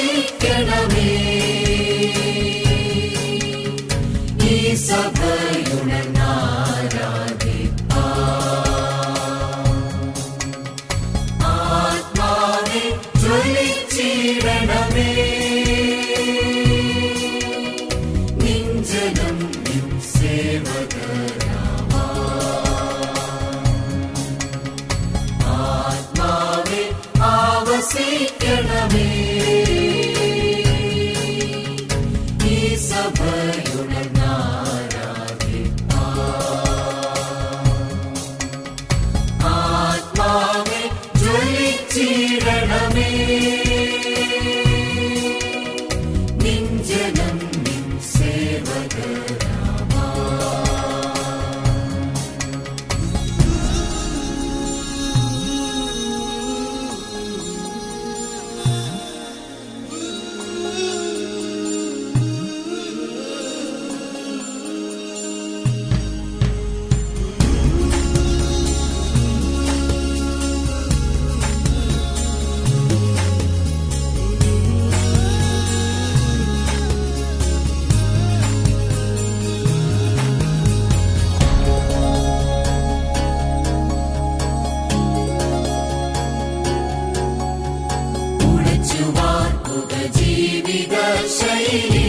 Speaking of me. ജീവിത ശൈലി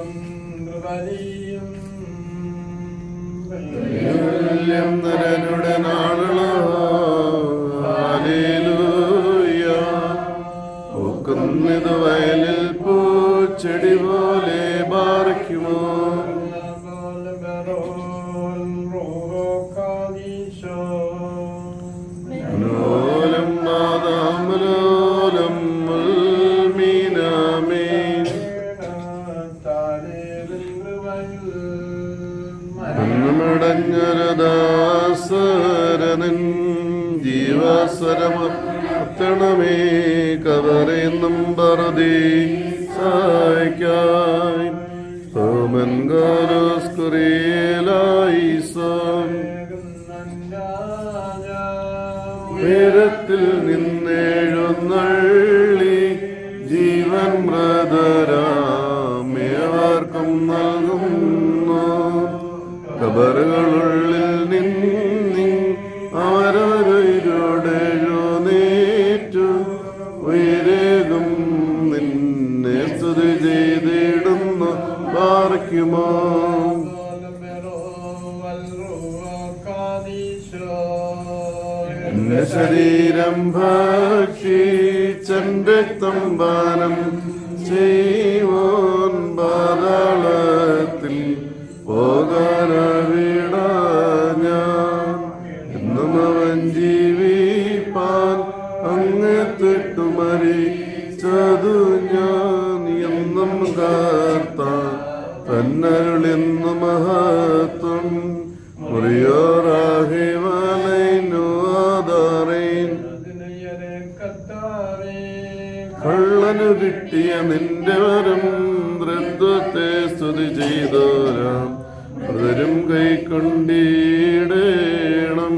ദൈവം കൃപ ചെയ്യും സഹായിക്കായി ഉയരത്തിൽ നിന്നെഴുന്നള്ളി ജീവൻ മൃതരാമേവർക്കും നൽകുന്നു. കബറുകളുള്ളിൽ പാർക്കുമോ എന്റെ ശരീരം ഭക്ഷിച്ചൻ രക്തം പാനം ചെയ്വോൻ പാതാളത്തിൽ പോകാനവിട കള്ളനു കിട്ടിയ നിന്റെ വരം ദ്രന്ദ്വത്തെ സ്തുതി ചെയ്തോരാം. പലരും കൈക്കൊണ്ടിടേണം.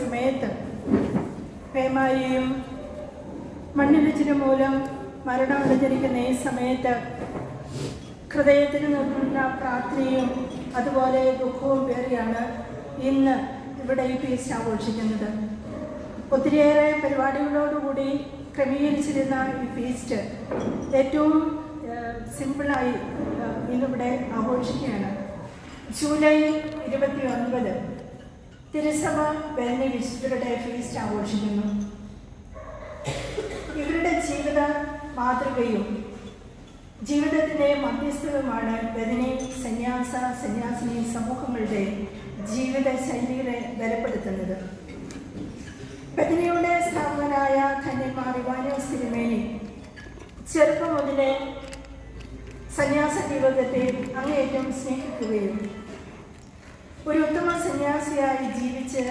സമയത്ത് പേമാരിയും മണ്ണിലിച്ചിന് മൂലം മരണമടഞ്ഞിരിക്കുന്ന ഈ സമയത്ത് ഹൃദയത്തിന് നൽകുന്ന പ്രാർത്ഥനയും അതുപോലെ ദുഃഖവും പേറിയാണ് ഇന്ന് ഇവിടെ ഈ ഫീസ്റ്റ് ആഘോഷിക്കുന്നത്. ഒത്തിരിയേറെ പരിപാടികളോടുകൂടി ക്രമീകരിച്ചിരുന്ന ഈ ഫീസ്റ്റ് ഏറ്റവും സിമ്പിളായി ഇന്നിവിടെ ആഘോഷിക്കുകയാണ്. ജൂലൈ ഇരുപത്തി ഒൻപത് തിരുസഭ വെള്ളി വിശുദ്ധരുടെ ഫീസ്റ്റ് ആഘോഷിക്കുന്നു. ഇവരുടെ ജീവിത മാതൃകയും ജീവിതത്തിന്റെ മധ്യസ്ഥവുമാണ് ബദനി സന്യാസ സന്യാസിനി സമൂഹങ്ങളുടെ ജീവിത ശൈലികളെ ബലപ്പെടുത്തുന്നത്. ബദനിയുടെ സ്ഥാപകനായ ധന്യന്മാർ ഇവാനോ സിനിമേനി ചെറുപ്പം മുതലേ സന്യാസ ജീവിതത്തെ അങ്ങേയറ്റം സ്നേഹിക്കുകയും ഒരു ഉത്തമ സന്യാസിയായി ജീവിച്ച്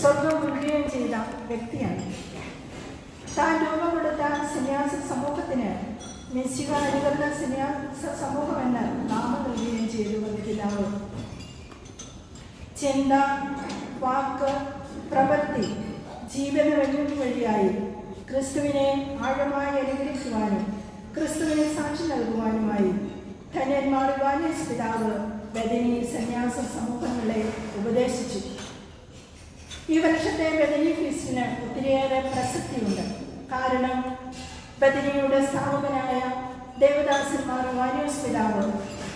സ്വർഗം മുഴുകയും ചെയ്ത വ്യക്തിയാണ്. താൻ രൂപം കൊടുത്ത സന്യാസ സമൂഹത്തിന് മെസ്സിക അനുകരണ സന്യാസ സമൂഹം എന്ന് നാമം നൽകുകയും ചെയ്തു വന്നിട്ടില്ലാവും ചിന്ത വാക്ക് പ്രവൃത്തി ജീവന വഴിയായി ക്രിസ്തുവിനെ ആഴമായി അനുഗ്രഹിക്കുവാനും ക്രിസ്തുവിനെ സാക്ഷി നൽകുവാനുമായി ധന്യന്മാർ വാനേസ് പിതാവ് ബദനി സന്യാസ സമൂഹങ്ങളെ ഉപദേശിച്ചു. ഈ വർഷത്തെ ബദനി ഫീസ്റ്റിന് ഒത്തിരിയേറെ പ്രസക്തിയുണ്ട്. കാരണം ബദനിയുടെ സ്ഥാപകനായ ദേവദാസന്മാർ വാനിയോസ് പിതാവ്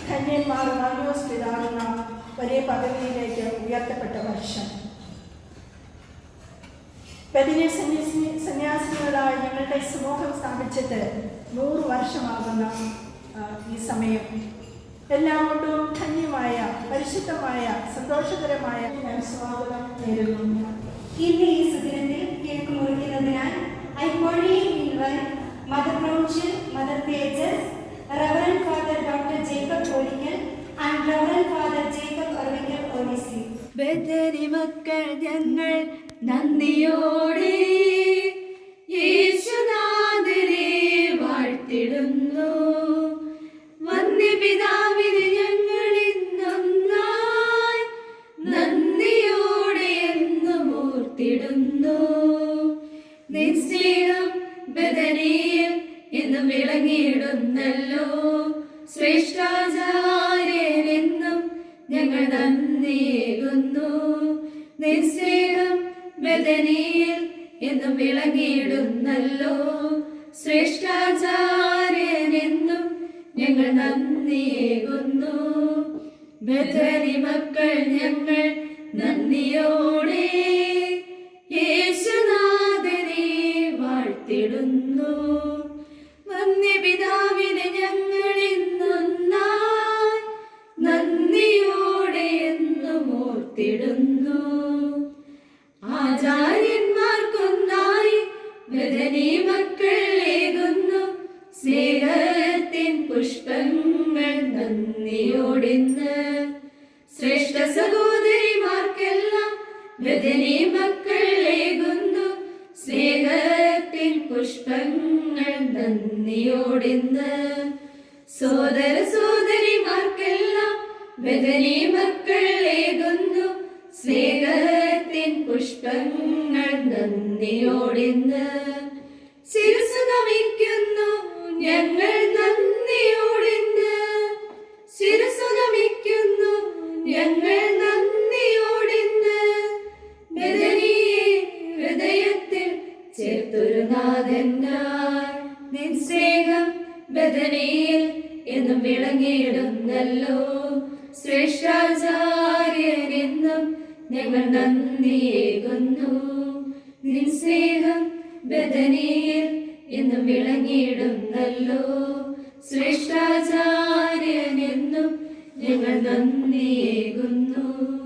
ധന്യന്മാർ വാനിയോസ് പിതാവ് എന്ന വലിയ പദവിയിലേക്ക് ഉയർത്തപ്പെട്ട വർഷം. ബദിനെ സന്യാസി സന്യാസിനികളായ ഞങ്ങളുടെ സമൂഹം സ്ഥാപിച്ചിട്ട് നൂറ് വർഷമാകുന്ന ഈ സമയം. എല്ലാം കൊണ്ടും ധന്യമായ പരിശുദ്ധമായ സന്തോഷകരമായ ഇന്ന് ഈ സുദിനത്തിൽ കേക്ക് മുറിക്കുന്നതിനാൽ ഐക്കോഴി mother പ്രൗൺഷൻ mother Tejas reverend father doctor Jacob Olickal and reverend father Jacob Arivikkal ഓലിസി ബദരി മക്കൾ ഞങ്ങൾ നന്ദിയോടെ നിശ്ചയം ബദരിയിൽ എന്നും വിളങ്ങിയിടുന്നല്ലോ. ശ്രേഷ്ഠാചാര്യനെന്നും ഞങ്ങൾ നന്ദിയേകുന്നു. നിശ്ചയം ബദനിയിൽ എന്നും വിളങ്ങിയിടുന്നല്ലോ. ശ്രേഷ്ഠാചാര്യനെന്നും ഞങ്ങൾ നന്ദിയേകുന്നു. ബദരി മക്കൾ ഞങ്ങൾ നന്ദിയോടെ ബദനി മക്കളേകുന്നു സ്നേഹത്തിൻ പുഷ്പങ്ങൾ നന്ദിയോടിന്ന്. ശ്രേഷ്ഠ സഹോദരിമാർക്കെല്ലാം ബദനി മക്കളേകുന്നു സ്നേഹത്തിൻ പുഷ്പങ്ങൾ നന്ദിയോടിന്ന്. സോദര സോദരിമാർക്കെല്ലാം ബദനി മക്കളേകുന്നു സ്നേഹത്തിൻ പുഷ്പങ്ങൾ നന്ദിയോടിന്ന് ശിരസ് നമിക്കുന്നു ഞങ്ങൾ നന്ദിയോടിന്ന് ശിരസ് നമിക്കുന്നു ഞങ്ങൾ നന്ദിയോടിന്ന് ബദനിയെ ഹൃദയത്തിൽ ചേർത്തൊരു നാഥനായി. നിൻ സ്നേഹം ബദനിയിൽ എന്നും വിളങ്ങിയിടുന്നല്ലോ. ശ്രേഷ്ഠാചാര്യനെന്നും ഞങ്ങൾ നന്ദിയേകുന്നു നിൻ സ്നേഹം ബദനിയിൽ എന്നും വിളങ്ങിയിടുന്നല്ലോ. ശ്രേഷ്ഠാചാര്യനെന്നും ഞങ്ങൾ നന്ദിയേകുന്നു